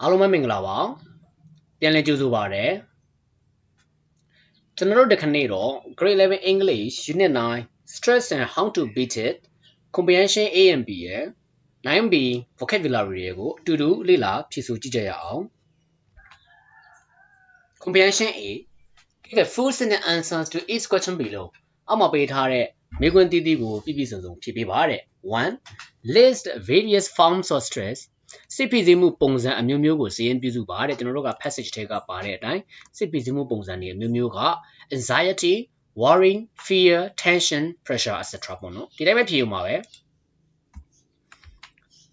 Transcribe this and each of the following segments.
အားလုံးပဲမင်္ဂလာပါပြန်လည်ကြိုဆိုပါရစေကျွန်တော်တို့ဒီခနေ့တော့ Grade 11 English Unit 9 Stress and How to Beat It Comprehension A and B ရဲ့ 9B vocabulary တွေကိုအတူတူလေ့လာဖြည့်ဆို့ကြည့်ကြရအောင် Comprehension A Give a full sentence answers to each question below အောက်မှာပေးထားတဲ့မေးခွန်းတီးတီးကိုပြည့်ပြည့်စုံစုံဖြည့်ပေးပါတဲ့1 List various forms of stress စိတ်ဖိစီးမှုပုံစံအမျိုးမျိုးကိုစည်ရင်ပြုစုပါတဲ့ကျွန်တော်တို့က passage ထဲကပါတဲ့အတိုင်းစိတ်ဖိစီးမှုပုံစံတွေအမျိုးမျိုးက anxiety worry fear tension pressure etc ပေါ့နော်ဒီတိုင်းပဲဖြေရမှာပဲ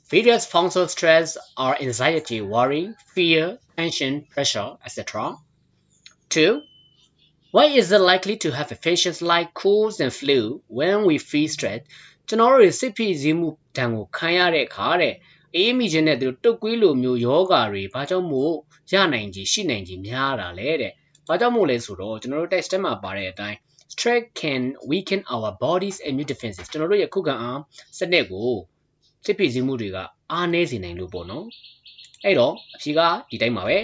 Various forms of stress are anxiety, worry, fear, tension, pressure, etc. 2. Why is it likely to have affections like colds and flu when we feel stressed? ကျွန်တော်တို့စိတ်ဖိစီးမှုတံကိုခံရတဲ့အခါတဲ့ အေးမိခြင်းနဲ့သူတို့တုတ်ကွေးလိုမျိုးယောဂါတွေဘာကြောင့်မို့ရနိုင်ကြီးရှိနိုင်ကြီးများတာလဲတဲ့။ဘာကြောင့်မို့လဲဆိုတော့ကျွန်တော်တို့ text ထဲမှာပါတဲ့အတိုင်း stress can weaken our body's immune defenses ကျွန်တော်တို့ရဲ့ခုခံအားစနစ်ကိုစစ်ဖိစီးမှုတွေကအားနည်းစေနိုင်လို့ပေါ့နော်။အဲ့တော့အဖြေကဒီတိုင်းပါပဲ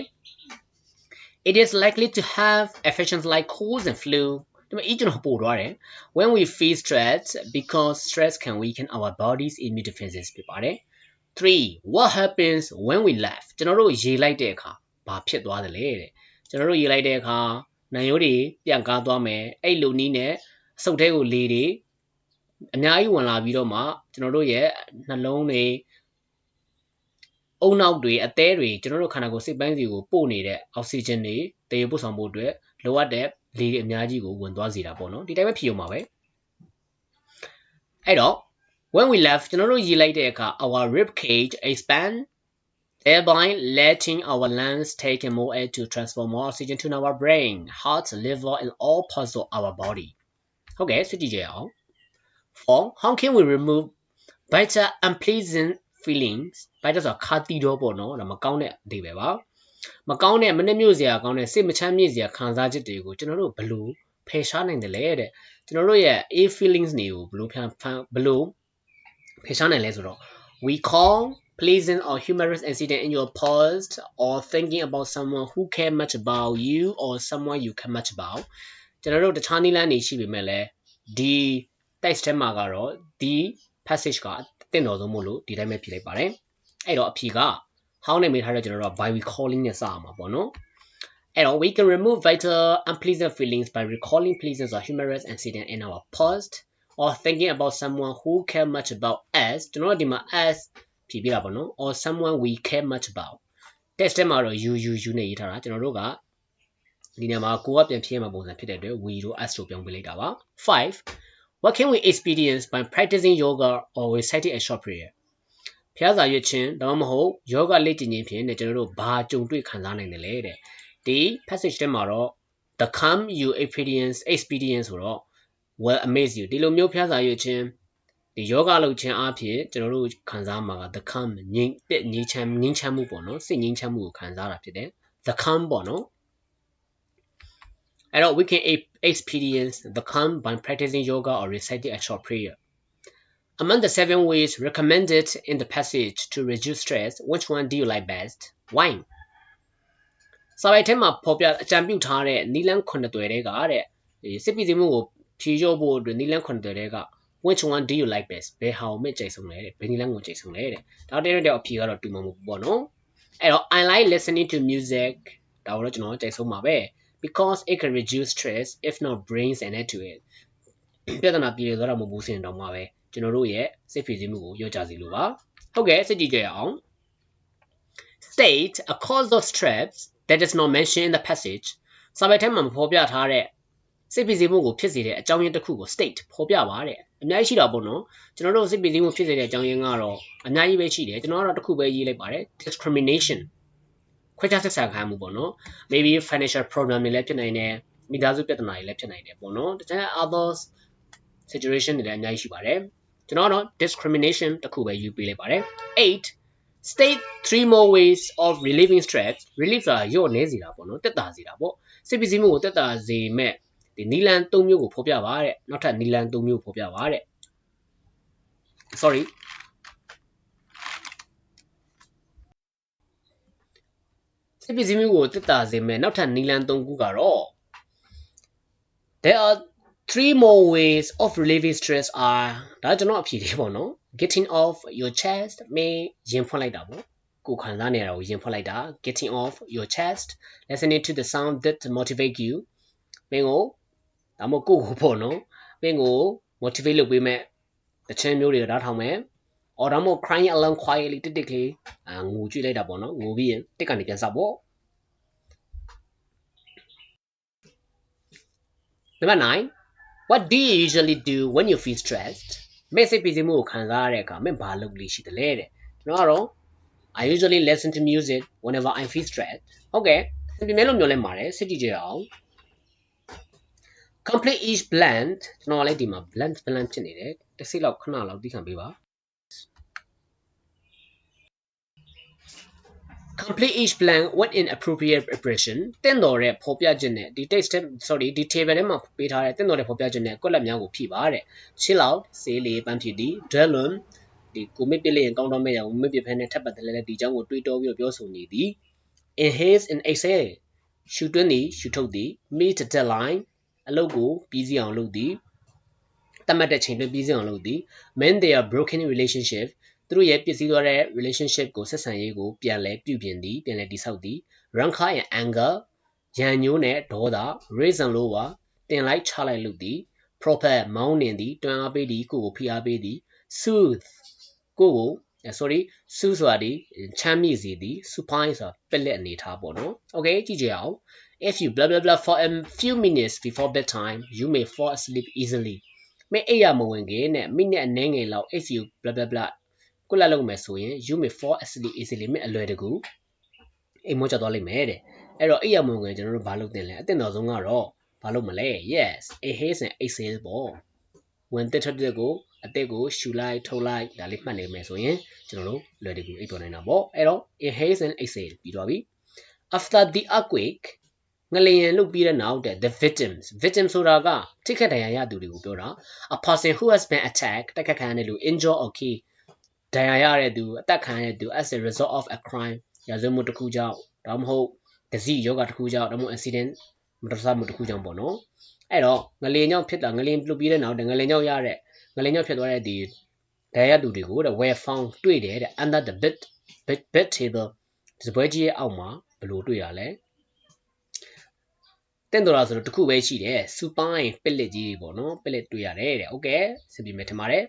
။ It is likely to have affections like colds and flu ဒီမှာ each တော့ပို့သွားတယ် when we feel stressed because stress can weaken our body's immune defenses ဖြစ်ပါတယ် 3 what happens when we laugh ကျွန်တော်တို့ရေလိုက်တဲ့အခါဘာဖြစ်သွားသလဲတဲ့ကျွန်တော်တို့ရေလိုက်တဲ့အခါနံရိုးတွေပြန်ကားသွားမယ်အဲ့လိုနည်းနဲ့အဆုတ်ထဲကိုလေတွေအများကြီးဝင်လာပြီးတော့မှကျွန်တော်တို့ရဲ့နှလုံးတွေအုံနောက်တွေအသေးတွေကျွန်တော်တို့ခန္ဓာကိုယ်စိတ်ပိုင်းစီကိုပို့နေတဲ့အောက်ဆီဂျင်တွေတည်ပို့ဆောင်ဖို့အတွက်လိုအပ်တဲ့လေတွေအများကြီးကိုဝင်သွားစေတာပေါ့နော်ဒီတိုင်းပဲဖြေရမှာပဲအဲ့တော့ when we laugh ကျွန်တော်တို့ရေလိုက်တဲ့အခါ our rib cage expand thereby letting our lungs take in more air to transfer more oxygen to our brain heart liver and all parts of our body ဟုတ်ကဲ့စစ်ကြည့်ကြရအောင် for how can we remove bitter unpleasant feelings bitter ဆိုတာခါတီတော့ပေါ့နော်ဒါမကောင်းတဲ့အဓိပ္ပာယ်ပါမကောင်းတဲ့မနှက်မြို့စရာကောင်းတဲ့စိတ်မချမ်းမြေ့စရာခံစားချက်တွေကိုကျွန်တော်တို့ဘယ်လိုဖယ်ရှားနိုင်တယ်လဲတဲ့ကျွန်တော်တို့ရဲ့ A feelings တွေကိုဘယ်လိုဖန်ဘယ်လို ဖယ်ရှားနိုင်လဲဆိုတော့ we call pleasant or humorous incident in your past or thinking about someone who care much about you or someone you care much about ကျွန်တော်တို့တခြားနည်းလမ်းတွေရှိပေမဲ့လည်းဒီ text ထဲမှာကတော့ဒီ passage ကအသင့်တော်ဆုံးမို့လို့ဒီတိုင်းပဲဖြေလိုက်ပါတယ်အဲ့တော့အဖြေက how နဲ့မေးထားတဲ့ကျွန်တော်တို့က by recalling နဲ့စအောင်ပါပေါ့နော်အဲ့တော့ we can remove vital unpleasant feelings by recalling pleasant or humorous incident in our past or thinking about someone who care much about us ကျွန်တော်တို့ဒီမှာ us ဖြည့်ပြတာပေါ့နော် or someone we care much about text ထဲမှာတော့ you you you နဲ့ရေးထားတာကျွန်တော်တို့ကဒီနေရာမှာကိုကပြန်ဖြည့်မှာပုံစံဖြစ်တဲ့အတွက် we တို့ us တို့ပြောင်းပေးလိုက်တာပါ5 what can we experience by practicing yoga or reciting a short prayer ဖျားစာရွတ်ခြင်းဒါမှမဟုတ်ယောဂလေ့ကျင့်ခြင်းဖြင့်ねကျွန်တော်တို့ဘာကြုံတွေ့ခံစားနိုင်တယ်လဲတဲ့ဒီ passage ထဲမှာတော့ the come you experience experience ဆိုတော့ will amaze you ဒီလိုမျိုးဖျားစာရွတ်ခြင်းဒီယောဂလုပ်ခြင်းအပြင်ကျွန်တော်တို့ခံစားမှာက the come ငြိမ်သက်ငြိမ်းချမ်းငြိမ်းချမ်းမှုပေါ့နော်စိတ်ငြိမ်းချမ်းမှုကိုခံစားတာဖြစ်တယ် the come ပေါ့နော်အဲ့တော့ we can experience the come by practicing yoga or reciting a short prayer Among the seven ways recommended in the passage to reduce stress, which one do you like best? Why? စာပိုက်ထဲမှာဖော်ပြအကြံပြုထားတဲ့နီလန်းခုနှစ်တွယ်တွေကတဲ့ဒီစစ်ပီစီမှုကို ဖြေလျှော့ဖို့အတွက်နီလန်းခုနှစ်တွယ်တွေက which one do you like best ဘယ်ဟာကိုမြင့်ကြိုက်ဆုံးလဲတဲ့ဘယ်နီလန်းကိုကြိုက်ဆုံးလဲတဲ့ဒါတဲ့တဲ့အဖြေကတော့တူမှာမဟုတ်ဘူးပေါ့နော်အဲ့တော့ I like listening to music ဒါတော့ကျွန်တော်ကြိုက်ဆုံးပါပဲ because it can reduce stress if not brings an end to it ပြဿနာပြေသွားတာမဟုတ်ဘူးစင်တော့မှာပဲကျွန်တော်တို့ရဲ့စိတ်ဖိစီးမှုကိုရော့ချစေလိုပါဟုတ်ကဲ့စိတ်ကြည့်ကြရအောင် state a cause of stress that is not mentioned in the passage စာပေထဲမှာမဖော်ပြထားတဲ့ စိတ်ဖိစီးမှုကိုဖြစ်စေတဲ့အကြောင်းရင်းတစ်ခုကို state ဖော်ပြပါတဲ့အများကြီးရှိတာပေါ့နော်ကျွန်တော်တို့စိတ်ဖိစီးမှုဖြစ်စေတဲ့အကြောင်းရင်းကတော့အများကြီးပဲရှိတယ်ကျွန်တော်ကတော့တစ်ခုပဲရေးလိုက်ပါတယ် discrimination ခွဲခြားဆက်ဆံခံမှုပေါ့နော် maybe financial problem တွေလည်းဖြစ်နိုင်တယ်မိသားစုပြဿနာတွေလည်းဖြစ်နိုင်တယ်ပေါ့နော်တခြား others situation တွေလည်းအများကြီးရှိပါတယ်ကျွန်တော်တော့ discrimination တခုပဲယူပေးလိုက်ပါတယ်8 state three more ways of relieving stress relief ဆိုတာရော့နေစေတာပေါ့နော်တက်တာစေတာပေါ့စိတ်ပစ္စည်းမှုကိုတက်တာစေမဲ့ ဒီနီလန်၃မျိုးကိုဖော်ပြပါတဲ့နောက်ထပ်နီလန်၃မျိုးဖော်ပြပါတဲ့ sorry စိတ်ပစ္စည်းမှုကိုတက်တာစေမဲ့နောက်ထပ်နီလန်၃ခုကတော့ There are three more ways of relieving stress are ဒါကျွန်တော်အဖြေလေးပေါ့နော် getting off your chest မင်းရင်ဖွင့်လိုက်တာပေါ့ကိုယ်ခံစားနေရတာကိုရင်ဖွင့်လိုက်တာ getting off your chest listening to the sound that motivate you မင်းကို ဒါမှမဟုတ်ကိုယ့်ကိုပေါ့နော်မင်းကို motivate လုပ်ပေးမဲ့တချမ်းမျိုးတွေဒါထောင်မယ် or ဒါမှမဟုတ် crying alone quietly တစ်တစ်ကလေးအာငိုကြည့်လိုက်တာပေါ့နော်ငိုပြီးရင်တစ်ကနေပြန်စပေါ့ Number 9 What do you usually do when you feel stressed မင်းစိတ်ပီစီမှုကိုခံစားရတဲ့အခါမင်းဘာလုပ်လို့ရှိတယ်လဲတဲ့ကျွန်တော်ကတော့ I usually listen to music whenever I feel stressed ဟုတ်ကဲ့စပြမဲလို့မျိုးလဲပါတယ်စစ်ကြည့်ကြရအောင် complete each blend ကျွန်တော်လည်းဒီမှာ blend blend ဖြစ်နေတယ်တစ်စိလောက်ခဏလောက်သိခံပေးပါ complete each blank with in appropriate expression တင့်တော်တဲ့ဖော်ပြချက်နဲ့ဒီ text sorry ဒီ table ထဲမှာပေးထားတဲ့တင့်တော်တဲ့ဖော်ပြချက်နဲ့ကွက်လက်များကိုဖြည့်ပါတဲ့ chill out စေးလေးပန်းဖြည့်သည် dwell on ဒီကိုမစ်ပြစ်လေးရင်ကောင်းတော့မဲ့ရအောင်မစ်ပြစ်ဖဲနဲ့ထပ်ပတ်တယ်လည်းဒီအကြောင်းကိုတွေးတောပြီးတော့ပြောဆိုနေသည် inhale and exhale ရှူတွင်းသည်ရှူထုတ်သည် meet the deadline အလုပ်ကိုပြီးစီးအောင်လုပ်သည်တတ်မှတ်တဲ့ချိန်တွင်ပြီးစီးအောင်လုပ်သည် mend their broken relationship သူတို့ရဲ့ပြည့်စည်သွားတဲ့ relationship ကိုဆက်ဆံရေးကိုပြန်လဲပြုပြင်သည်ပြန်လဲတိဆောက်သည် rancor and anger ရန်ညိုးနဲ့ဒေါသ reason လို့ပါတင်လိုက်ချလိုက်လုပ်သည် proper မောင်းနှင်သည်တွန်းအားပေးသည်ကိုကိုဖိအားပေးသည် soothe ကိုကို sorry စူးဆိုတာဒီချမ်းမြေ့စေသည် supine ဆိုတာပက်လက်အနေထားပေါ့နော် okay ကြည့်ကြအောင် if you blah blah blah for a few minutes before bedtime you may fall asleep easily မင်းအိပ်ရမဝင်ခင်နဲ့မိနစ်အနည်းငယ်လောက် if you blah blah blah ကုလလုံးမယ်ဆိုရင် you may fall asleep easily မင်းအလွယ်တကူအိမ်မောကျသွားလိမ့်မယ်တဲ့အဲ့တော့အိပ်ရမဝင်ခင်ကျွန်တော်တို့ဘာလုပ်တင်လဲအတင်တော်ဆုံးကတော့ဘာလုပ်မလဲ yes a haze and exhale ပေါ့ဝင်တက်ထက်ကိုအတက်ကိုရှူလိုက်ထုတ်လိုက်ဒါလေးမှတ်နေမယ်ဆိုရင်ကျွန်တော်တို့လွယ်တကူအိပ်ပေါ်နိုင်တာပေါ့အဲ့တော့ inhale and exhale ပြီးသွားပြီ after the earthquake ငလျင်လုတ်ပြီးတဲ့နောက်တဲ့ the victims victim ဆိုတာကထိခိုက်ဒဏ်ရာရသူတွေကိုပြောတာ a person who has been attacked တိုက်ခတ်ခံရတဲ့လူ injured or killed ဒဏ်ရာရတဲ့သူအသက်ခံရတဲ့သူ as a result of a crime ရာဇဝတ်မှုတစ်ခုကြောင့်ဒါမှမဟုတ်ဒစီယောဂတစ်ခုကြောင့်ဒါမှမဟုတ် accident မတော်တဆမှုတစ်ခုကြောင့်ပေါ့နော်အဲ့တော့ငလျင်ကြောင့်ဖြစ်တာငလျင်လုတ်ပြီးတဲ့နောက်ငလျင်ကြောင့်ရတဲ့ငလျင်ကြောင့်ဖြစ်သွားတဲ့ဒီဒဏ်ရာသူတွေကိုတဲ့ were found တွေ့တယ်တဲ့ under the bed bed bed table ဒီပွဲကြီးရဲ့အောက်မှာဘယ်လိုတွေ့ရလဲ တင့်တော်လာဆိုတော့တခုပဲရှိတယ်စူပိုင်းပစ်လက်ကြီးပေါ့နော်ပစ်လက်တွေ့ရတယ်တဲ့ okay စပြီမယ်ထင်ပါတယ်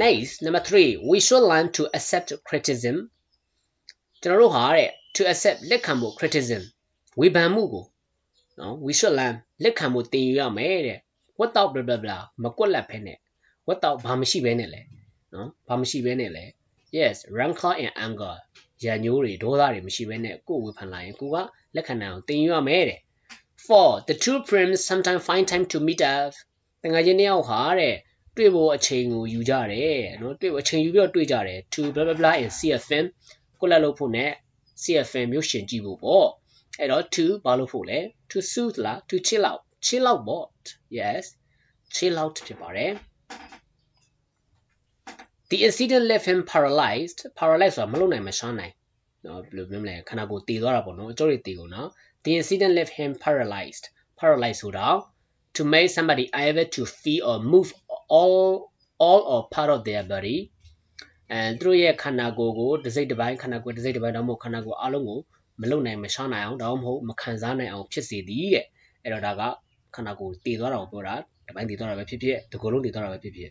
next number 3 we should learn to accept criticism ကျွန်တော်တို့ဟာတဲ့ to accept လက်ခံဖို့ criticism ဝေဖန်မှုကိုနော် we should learn လက်ခံဖို့သင်ယူရမယ်တဲ့ without blah blah blah မကွက်လက်ဖဲနဲ့ without ဘာမရှိဘဲနဲ့လဲနော်ဘာမရှိဘဲနဲ့လဲ yes rancor and anger ရန်ညိုးတွေဒေါသတွေမရှိဘဲနဲ့ကိုယ်ဝေဖန်လာရင်ကိုကလက်ခံနိုင်အောင်သင်ယူရမယ်တဲ့ for the two friends sometimes find time to meet up တငါချင်းတယောက်ဟာတဲ့တွေ့ဖို့အချိန်ကိုယူကြတယ်နော်တွေ့ဖို့အချိန်ယူပြီးတော့တွေ့ကြတယ် to blah blah blah in CFM ကိုလက်လို့ဖို့နဲ့ CFM မျိုးရှင်ကြည့်ဖို့ပေါ့အဲ့တော့ to ဘာလို့ဖို့လဲ to soothe လား to chill out chill out ပေါ့ yes chill out ဖြစ်ပါတယ် The incident left him paralyzed paralyzed ဆိုတာမလုပ်နိုင်မရှမ်းနိုင်နော်ဘယ်လိုပြောမလဲခန္ဓာကိုယ်တည်သွားတာပေါ့နော်အကျိုးတွေတည်ကုန်နော် The incident left him paralyzed paralyzed ဆိုတာ to make somebody able to feel or move all all or part of their body အဲသူတို့ရဲ့ခန္ဓာကိုယ်ကိုတစ်စိတ်တစ်ပိုင်းခန္ဓာကိုယ်တစ်စိတ်တစ်ပိုင်းတော့မဟုတ်ခန္ဓာကိုယ်အလုံးကိုမလုံနိုင်မရှောင်းနိုင်အောင်တော့မဟုတ်မခံစားနိုင်အောင်ဖြစ်စေသည်တဲ့အဲ့တော့ဒါကခန္ဓာကိုယ်တည်သွားတာကိုပြောတာတစ်ပိုင်းတည်သွားတာပဲဖြစ်ဖြစ်ဒီကိုယ်လုံးတည်သွားတာပဲဖြစ်ဖြစ်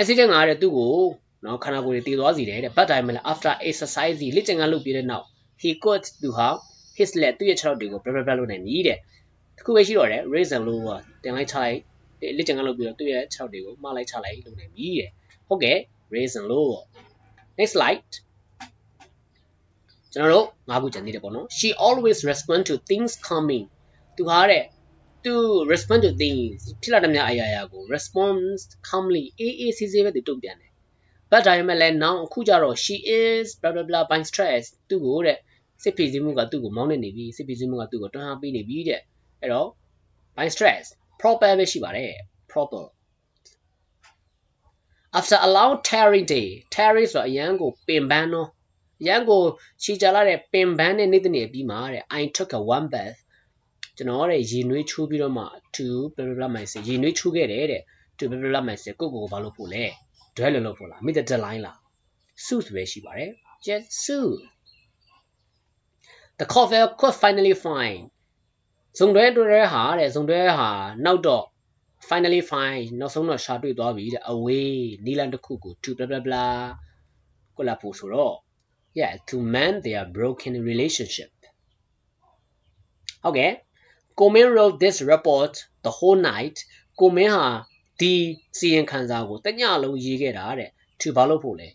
accident ကတဲ့သူ့ကိုနော်ခန္ဓာကိုယ်တည်သွားစီတယ်တဲ့ but time after exercise လေ့ကျင့်ခန်းလုပ်ပြီးတဲ့နောက် he could သူဟာ his leg သူ့ရဲ့ခြေထောက်တွေကို blah blah blah လုပ်နိုင်ပြီတဲ့တခုပဲရှိတော့တယ် reason လို့ကတင်လိုက်ချလိုက်လေ့ကျင့်ခန်းလုပ်ပြီးတော့သူ့ရဲ့ခြေထောက်တွေကိုမှားလိုက်ချလိုက်လုပ်နိုင်ပြီတဲ့ဟုတ်ကဲ့ reason လို့ next slide ကျွန်တော်တို့ငါးခုကျန်သေးတယ်ပေါ့နော် she always respond to things coming သူဟာတဲ့သူ respond to things ဖြစ်လာတဲ့များအရာရာကို response calmly အေးအေးဆေးဆေးပဲသူတုံ့ပြန်တယ် but ဒါပေမဲ့လည်း now အခုကျတော့ she is blah blah blah by stress သူ့ကိုတဲ့ စိတ်ဖိစီးမှုကသူ့ကိုမောင်းနေနေပြီစိတ်ဖိစီးမှုကသူ့ကိုတွန်းအားပေးနေပြီတဲ့အဲ့တော့ by stress proper ပဲရှိပါတယ် proper after a long tiring day tiring ဆိုတော့အရန်ကိုပင်ပန်းတော့ရန်ကိုချီကြလာတဲ့ပင်ပန်းတဲ့နေ့တနေ့ပြီးမှာတဲ့ I took a one bath ကျွန်တော်တဲ့ရေနွေးချိုးပြီးတော့မှ to blah blah blah မိုင်စရေနွေးချိုးခဲ့တယ်တဲ့ to blah blah blah မိုင်စကိုကိုကိုဘာလို့ဖို့လဲဒွဲလို့လို့ဖို့လားမိတဲ့ deadline လား soothe ပဲရှိပါတယ် just soothe the cough could finally find ဇုံတွဲတွဲဟာတဲ့ဇုံတွဲဟာနောက်တော့ finally find နောက်ဆုံးတော့ရှာတွေ့သွားပြီတဲ့ away နီလန်တစ်ခုကို to blah blah blah ကိုလာဖို့ဆိုတော့ yeah to mend their broken relationship ဟုတ်ကဲ့ကိုမင်း wrote this report the whole night ကိုမင်းဟာဒီစီရင်ခံစာကိုတညလုံးရေးခဲ့တာတဲ့ to ဘာလို့ဖို့လဲ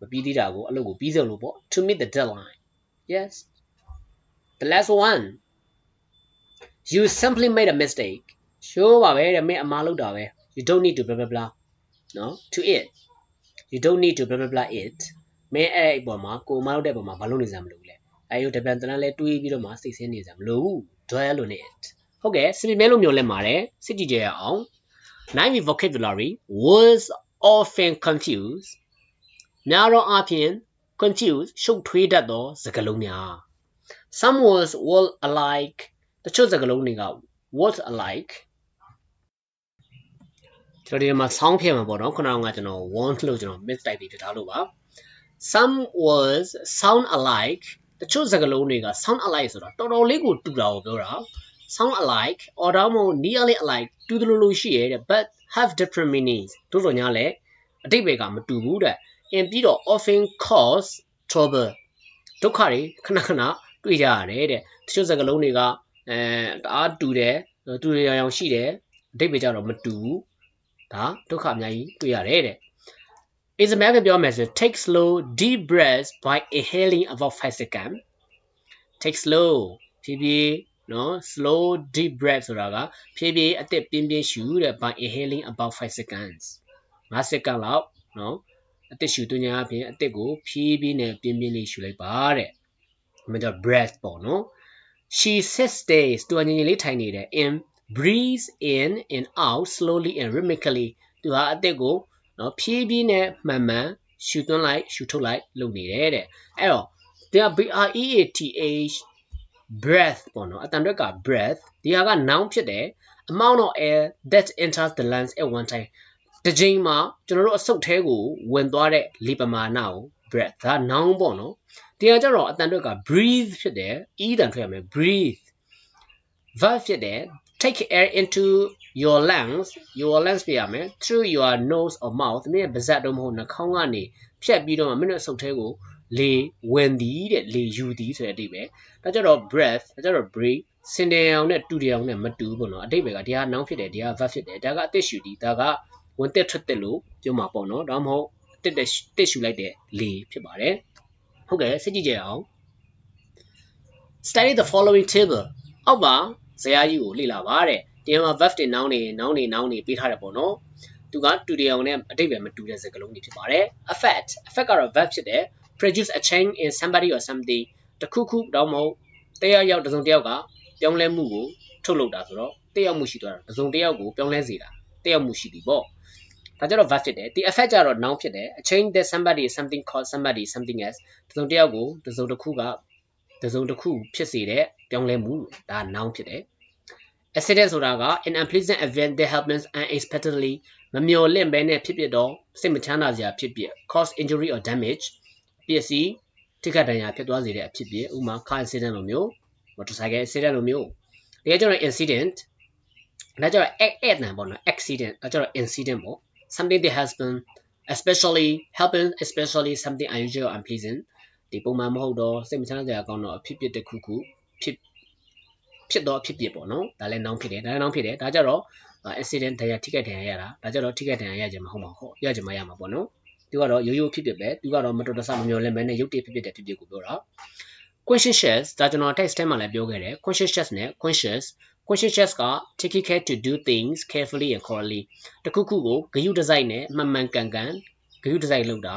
မပြီးသေးတာကိုအလုပ်ကိုပြီးဆုံးလို့ပေါ့ to meet the deadline yes the last one you simply made a mistake ရှိုးပါပဲတဲ့မင်းအမှားလုပ်တာပဲ you don't need to blah blah blah နော် to it you don't need to blah blah blah it မင်းအဲ့အပေါ်မှာကိုမလုပ်တဲ့ပုံမှာဘာလို့နေစရာမလိုဘူးလဲအဲရုပ်တပြန်တန်းလဲတွေးပြီးတော့မှစိတ်ဆင်းနေစရာမလိုဘူး dwell on it ဟုတ်ကဲ့စပီမဲလို့မျိုးလဲပါတယ်စစ်ကြည့်ကြရအောင် nine vocabulary was often confused များတော့အပြင် confuse ရှုပ်ထွေးတတ်သောစကားလုံးများ some words will alike တချို့စကားလုံးတွေက words alike ကျွန်တော်ဒီမှာ sound ဖြစ်မှာပေါ့နော်ခုနကကျွန်တော် want လို့ကျွန်တော် miss type ပြီးထားလို့ပါ some words sound alike တချို့စကားလုံးတွေက sound alike ဆိုတာတော်တော်လေးကိုတူတာကိုပြောတာ sound alike or တော့မဟုတ် nearly alike တူတယ်လို့လို့ရှိရဲတဲ့ but have different meanings တို့တော့ညာလဲအတိတ်ဘယ်ကမတူဘူးတဲ့ in ပြီးတော့ often cause trouble ဒုက္ခတွေခဏခဏ တွေ့ကြရတယ်တဲ့တချို့စကားလုံးတွေကအဲတအားတူတယ်တူရရောင်ရှိတယ်အတိတ်ဘယ်ကြတော့မတူဘူးဒါဒုက္ခအများကြီးတွေ့ရတယ်တဲ့ is a method ပြောမယ်ဆို take slow deep breaths by inhaling about 5 seconds take slow ဖြည်းဖြည်းနော် slow deep breath ဆိုတာကဖြည်းဖြည်းအသက်ပြင်းပြင်းရှူတဲ့ by inhaling about 5 seconds 5 second လောက်နော်အသက်ရှူသွင်းခြင်းအပြင်အသက်ကိုဖြည်းဖြည်းနဲ့ပြင်းပြင်းလေးရှူလိုက်ပါတဲ့။ ဒါကြောင့် breath ပေါ့နော်။ she sits stays သူကငြိမ်ငြိမ်လေးထိုင်နေတယ် in breathe in and out slowly and rhythmically သူဟာအသက်ကိုနော်ဖြည်းဖြည်းနဲ့မှန်မှန်ရှူသွင်းလိုက်ရှူထုတ်လိုက်လုပ်နေတယ်တဲ့။အဲ့တော့ there b r e a t h breath ပေါ့နော်အတန်တွက်က breath ဒီဟာက noun ဖြစ်တယ် amount of air that enters the lungs at one time တစ်ချိန်မှာကျွန်တော်တို့အဆုတ်ထဲကိုဝင်သွားတဲ့လေပမာဏကို breath ဒါ noun ပေါ့နော်ဒီကကြတော့အတန်တွက်က breathe ဖြစ်တယ် e တန်ထွက်ရမယ် breathe verb ဖြစ်တယ် take air into your lungs your lungs ပြရမယ် through your nose or mouth မင်းပါးစပ်တော့မဟုတ်နှာခေါင်းကနေဖြတ်ပြီးတော့မင်းတို့အဆုတ်ထဲကိုလေဝင်သည်တဲ့လေယူသည်ဆိုတဲ့အဓိပ္ပာယ်ဒါကြတော့ breath ဒါကြတော့ breathe စင်တယ်အောင်နဲ့တူတယ်အောင်နဲ့မတူဘူးပေါ့နော်အဓိပ္ပာယ်ကဒီဟာ noun ဖြစ်တယ်ဒီဟာ verb ဖြစ်တယ်ဒါကအသက်ရှူသည်ဒါကဝင်တက်ထွက်တက်လို့ပြောမှာပေါ့နော်ဒါမှမဟုတ် တက်တက်တက်ရှူလိုက်တဲ့လေဖြစ်ပါတယ်ဟုတ်ကဲ့စစ်ကြည့်ကြအောင် study the following table အောက်ပါဇယားကြီးကိုလေ့လာပါတဲ့ဒီမှာ verb တွေ noun တွေ noun တွေ noun တွေပေးထားတယ်ပေါ့နော်သူကတူတယ်အောင်နဲ့အတိတ်ပဲမတူတဲ့စကားလုံးတွေဖြစ်ပါတယ် affect affect ကတော့ verb ဖြစ်တယ် produce a change in somebody or something တခုခုတော့မဟုတ်တရားရောက်တစုံတယောက်ကပြောင်းလဲမှုကိုထုတ်လုပ်တာဆိုတော့တရားမှုရှိသွားတာတစုံတယောက်ကိုပြောင်းလဲစေတာတရားမှုရှိပြီပေါ့ ဒါကြတော့ verb ဖြစ်တယ်ဒီ affect ကြတော့ noun ဖြစ်တယ် a change that somebody something cause somebody something else တစုံတယောက်ကိုတစုံတစ်ခုကတစုံတစ်ခုဖြစ်စေတဲ့ပြောင်းလဲမှုဒါ noun ဖြစ်တယ် accident ဆိုတာက an unpleasant event that happens unexpectedly မမျှော်လင့်ဘဲနဲ့ဖြစ်ဖြစ်တော့စိတ်မချမ်းသာစရာဖြစ်ဖြစ် cause injury or damage ပျက်စီးထိခိုက်ဒဏ်ရာဖြစ်သွားစေတဲ့အဖြစ်ဖြစ်ဥပမာ car accident လိုမျိုး motorcycle accident လိုမျိုးတကယ်ကျတော့ incident ဒါကျတော့ act နံပေါ့နော် accident ဒါကျတော့ incident ပေါ့ something that has been especially happen especially something unusual or unpleasant ဒီပုံမှန်မဟုတ်တော့စိတ်မချမ်းသာစရာကောင်းတော့အဖြစ်ဖြစ်တစ်ခုခုဖြစ်ဖြစ်တော့အဖြစ်ဖြစ်ပေါ့နော်ဒါလည်းနောင်ဖြစ်တယ်ဒါလည်းနောင်ဖြစ်တယ်ဒါကြတော့ accident တရားထိခိုက်ဒဏ်ရာရတာဒါကြတော့ထိခိုက်ဒဏ်ရာရကြမှာဟုတ်မှာဟုတ်ရကြမှာရမှာပေါ့နော်သူကတော့ရိုးရိုးဖြစ်ဖြစ်ပဲသူကတော့မတော်တဆမမျှော်လင့်မဲနဲ့ရုပ်တရက်ဖြစ်ဖြစ်တဲ့ဖြစ်ဖြစ်ကိုပြောတာ conscientious ဒါကျွန်တော် text ထဲမှာလည်းပြောခဲ့တယ် conscientious နဲ့ conscious conscientious က taking care to do things carefully and correctly တခုခုကိုဂရုတစိုက်နဲ့မှန်မှန်ကန်ကန်ဂရုတစိုက်လုပ်တာ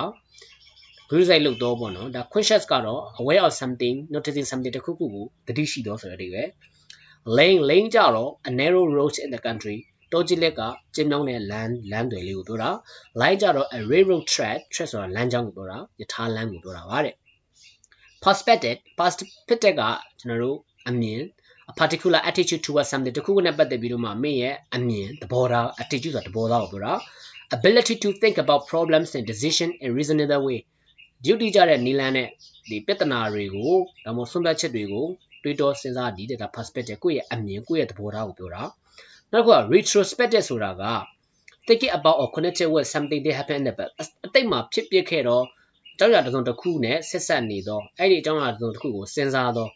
ဂရုတစိုက်လုပ်တော့ပေါ့နော်ဒါ conscious ကတော့ aware of something noticing something တခုခုကိုသတိရှိတော့ဆိုတဲ့အဓိပ္ပာယ် lane lane ကြတော့ a narrow road in the country တောကြီးလက်ကကျင်းမြောင်းတဲ့လမ်းလမ်းတွေလေးကိုပြောတာ line ကြတော့ a railroad track track ဆိုတာလမ်းကြောင်းကိုပြောတာယထာလမ်းကိုပြောတာပါတဲ့ perspective perspective ကကျွန်တော်တို့အမြင် a particular attitude towards something တခုခုနဲ့ပတ်သက်ပြီးတော့မှမင်းရဲ့အမြင်သဘောထား attitude ဆိုတာသဘောထားကိုပြောတာ ability to think about problems and decision in reasonable way duty ကြတဲ့နီလန်းနဲ့ဒီပြဿနာတွေကိုဒါမှမဟုတ်ဆုံးဖြတ်ချက်တွေကိုတွေးတောစဉ်းစားဒီတဲ့ဒါ perspective ကိုယ့်ရဲ့အမြင်ကိုယ့်ရဲ့သဘောထားကိုပြောတာနောက်တစ်ခုက retrospective ဆိုတာက thinking about or connected with something that happened in the past အတိတ်မှာဖြစ်ပျက်ခဲ့တော့အကြောင်းအရာတစ်စုံတစ်ခုနဲ့ဆက်ဆက်နေတော့အဲ့ဒီအကြောင်းအရာတစ်စုံတစ်ခုကိုစဉ်းစားတော့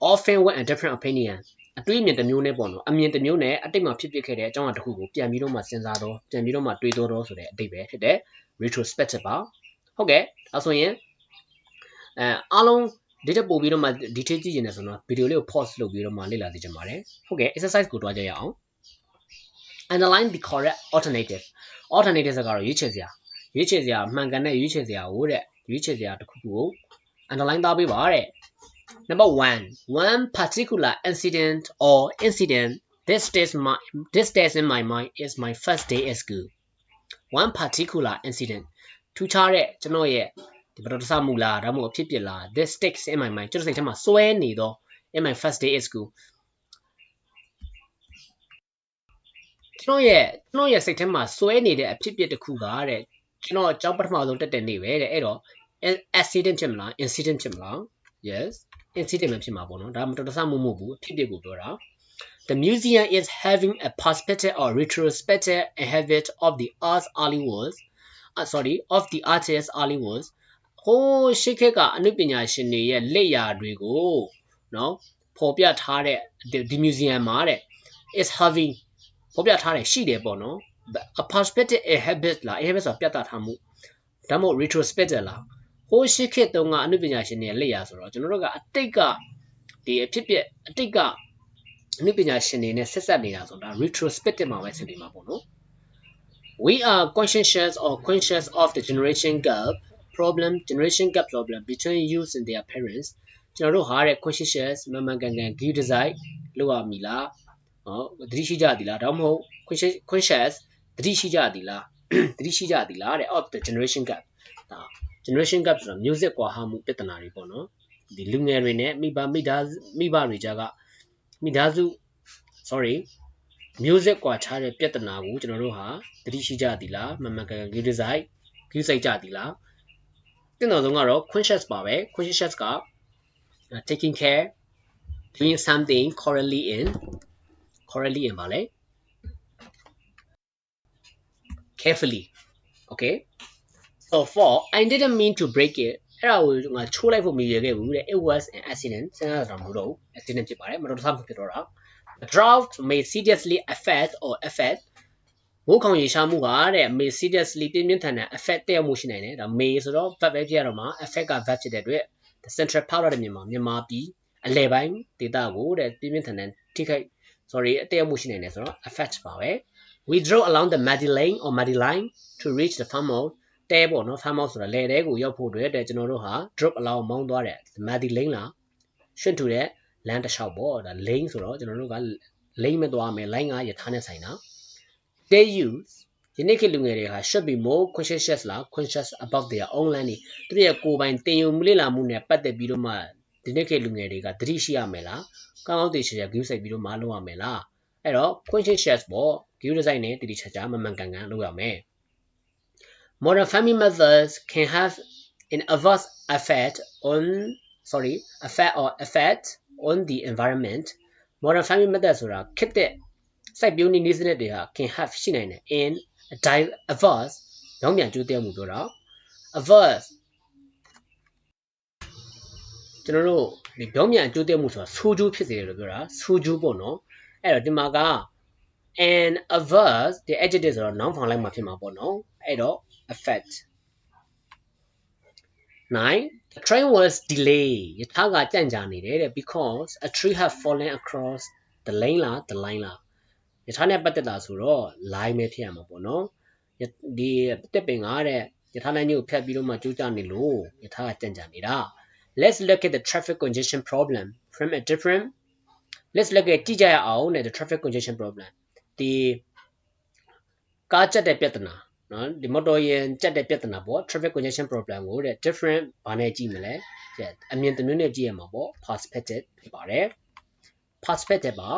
often with a different opinion အတွေးမြင်တစ်မျိုးနဲ့ပေါ့နော်အမြင်တစ်မျိုးနဲ့အတိတ်မှာဖြစ်ပျက်ခဲ့တဲ့အကြောင်းအရာတစ်ခုကိုပြန်ပြီးတော့မှစဉ်းစားတော့ပြန်ပြီးတော့မှတွေးတောတော့ဆိုတဲ့အတိတ်ပဲဖြစ်တဲ့ retrospective ပါဟုတ်ကဲ့အဲဆိုရင်အဲအားလုံးဒီတက်ပို့ပြီးတော့မှ detail ကြည့်နေတယ်ဆိုတော့ဗီဒီယိုလေးကို pause လုပ်ပြီးတော့မှလေ့လာသိချင်ပါတယ်ဟုတ်ကဲ့ exercise ကိုတွားကြရအောင် analyze the correct alternative alternative စကားတော့ရွေးချယ်စရာရွေးချယ်စရာမှန်ကန်တဲ့ရွေးချယ်စရာကိုတဲ့ရွေးချယ်စရာတစ်ခုခုကို underline သားပေးပါတဲ့ number 1 one particular incident or incident this stays my this stays in my mind is my first day at school one particular incident ထူးခြားတဲ့ကျွန်တော်ရဲ့ဒီပထမမှုလားဒါမှမဟုတ်အဖြစ်ဖြစ်လား this sticks in my mind ကျွန်တော်စိတ်ထဲမှာစွဲနေတော့ in my first day at school ကျွန်တော်ရဲ့ကျွန်တော်ရဲ့စိတ်ထဲမှာစွဲနေတဲ့အဖြစ်ဖြစ်တစ်ခုကတဲ့ကျွန်တော်အကြောင်းပထမဆုံးတက်တဲ့နေ့ပဲတဲ့အဲ့တော့ accident ဖြစ်မလား incident ဖြစ်မလား yes Incident ပဲဖြစ်မှာပေါ့နော်ဒါမှတော်တဆမှုမဟုတ်ဘူးအဖြစ်ဖြစ်ကိုပြောတာ The museum is having a perspective or retrospective habit of the arts early words uh, sorry of the artist early words ဟိုးရှိခေတ်ကအနုပညာရှင်တွေရဲ့လက်ရာတွေကိုနော်ပေါ်ပြထားတဲ့ဒီ museum မှာတဲ့ is having ဖော်ပြထားတယ်ရှိတယ်ပေါ့နော် a perspective a habit လား a habit ဆိုတာပြသထားမှုဒါမှမဟုတ် retrospective လား ဟိုးရှိခေတ်တုန်းကအနုပညာရှင်တွေလက်ရာဆိုတော့ကျွန်တော်တို့ကအတိတ်ကဒီအဖြစ်ပြအတိတ်ကအနုပညာရှင်တွေနဲ့ဆက်ဆက်နေတာဆိုတာ retrospective မှာပဲဆင်ပြီးမှာပေါ့နော် we are conscious or conscious of the generation gap problem generation gap problem between youth and their parents ကျွန်တော်တို့ဟာတဲ့ conscious မမှန်ကန်ကန် give design လောက်ရမည်လားဟောသတိရှိကြသည်လားဒါမှမဟုတ် conscious သတိရှိကြသည်လားသတိရှိကြသည်လားတဲ့ of the generation gap ဒါ generation gap ဆိုတာ music ကွာဟမှုပြဿနာတွေပေါ့နော်ဒီလူငယ်တွေနဲ့မိဘမိသားမိဘတွေကြားကမိသားစု sorry music ကွာခြားတဲ့ပြဿနာကိုကျွန်တော်တို့ဟာသတိရှိကြသည်လားမမှန်ကန် give design view စိတ်ကြသည်လားတင်တော်ဆုံးကတော့ conscious ပါပဲ conscious က taking care doing something correctly in correctly in ပါလေ carefully okay so for i didn't mean to break it အဲ့ဒါကိုငါချိုးလိုက်ဖို့မရခဲ့ဘူးတဲ့ it was an accident စဉ်းစားတာမဟုတ်တော့ accident ဖြစ်ပါတယ်မတော်တဆမှုဖြစ်တော့တာ the drought may seriously affect or affect မိုးခေါင်ရေရှားမှုကတဲ့ may seriously ပြင်းပြင်းထန်ထန် affect တက်ရောက်မှုရှိနိုင်တယ်ဒါ may ဆိုတော့ verb ပဲပြရတော့မှာ affect က verb ဖြစ်တဲ့အတွက် the central part ရတဲ့မြန်မာမြန်မာပြည်အလယ်ပိုင်းဒေသကိုတဲ့ပြင်းပြင်းထန်ထန်ထိခိုက် sorry အတက်ရောက်မှုရှိနိုင်တယ်ဆိုတော့ affect ပါပဲ we drove along the muddy lane or muddy line to reach the farmhouse တဲပေါ့နော် farmhouse ဆိုတာလယ်တဲကိုရောက်ဖို့အတွက်တဲ့ကျွန်တော်တို့ဟာ drop along မောင်းသွားတဲ့ muddy lane လားရှင်းထူတဲ့ land တစ်လျှောက်ပေါ့ဒါ lane ဆိုတော့ကျွန်တော်တို့က lane မဲ့သွားမယ် line ကရထားနဲ့ဆိုင်တာ they use ဒီနေ့ခေတ်လူငယ်တွေဟာ should be more conscious လား conscious about their own land သူတို့ရဲ့ကိုယ်ပိုင်တင်ယူမှုလေ့လာမှုနဲ့ပတ်သက်ပြီးတော့မှဒီနေ့ခေတ်လူငယ်တွေကသတိရှိရမယ်လားကောင်းကောင်းသိချင်ရ view စိုက်ပြီးတော့မှလုပ်ရမယ်လားအဲ့တော့ conscious ပေါ့ view design နဲ့တတိချာချာမမှန်ကန်ကန်လုပ်ရမယ် modern farming methods can have an adverse effect on sorry effect or effect on the environment modern farming method ဆိုတာခက်တဲ့စိုက်ပျိုးနေနည်းစနစ်တွေဟာ can have ရှိနိုင်တယ် in a adverse ရောင်းပြန်ကျိုးတဲ့မှုပြောတာ adverse ကျွန်တော်တို့ဒီပြောင်းပြန်အကျိုးတက်မှုဆိုတာဆိုးကျိုးဖြစ်စေတယ်လို့ပြောတာဆိုးကျိုးပေါ့နော်အဲ့တော့ဒီမှာက an adverse ဒီ adjective ဆိုတော့ noun form လိုက်မှာဖြစ်မှာပေါ့နော်အဲ့တော့ affect 9 the train was delayed ယထာကကြန့်ကြာနေတယ်တဲ့ because a tree had fallen across the lane လား the line လားယထာနဲ့ပတ်သက်တာဆိုတော့ line ပဲဖြစ်ရမှာပေါ့နော်ဒီတက်ပင်ကတဲ့ယထာလိုင်းကြီးကိုဖြတ်ပြီးတော့မှကျိုးကျနေလို့ယထာကကြန့်ကြာနေတာ let's look at the traffic congestion problem from a different let's look at ကြည့်ကြရအောင်တဲ့ the traffic congestion problem ဒီကားကြက်တဲ့ပြဿနာ နော်ဒီ motor ယာဉ်ကြက်တဲ့ပြဿနာပေါ့ traffic congestion problem ကိုတဲ့ different ဘာနဲ့ကြည့်မလဲတဲ့အမြင်တစ်မျိုးနဲ့ကြည့်ရမှာပေါ့ perspective ဖြစ်ပါတယ် perspective ပါ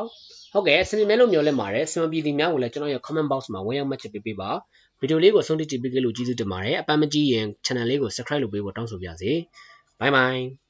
ဟုတ်ကဲ့စနေမဲလို့မျှော်လင့်ပါတယ်စမပြည်သူများကိုလည်းကျွန်တော်ရဲ့ comment box မှာဝင်ရောက်မှတ်ချက်ပေးပေးပါဗီဒီယိုလေးကိုဆုံးဖြတ်ကြည့်ပေးကြလို့ကျေးဇူးတင်ပါတယ်အပန်းမကြည့်ရင် channel လေးကို subscribe လုပ်ပေးဖို့တောင်းဆိုပါရစေ bye bye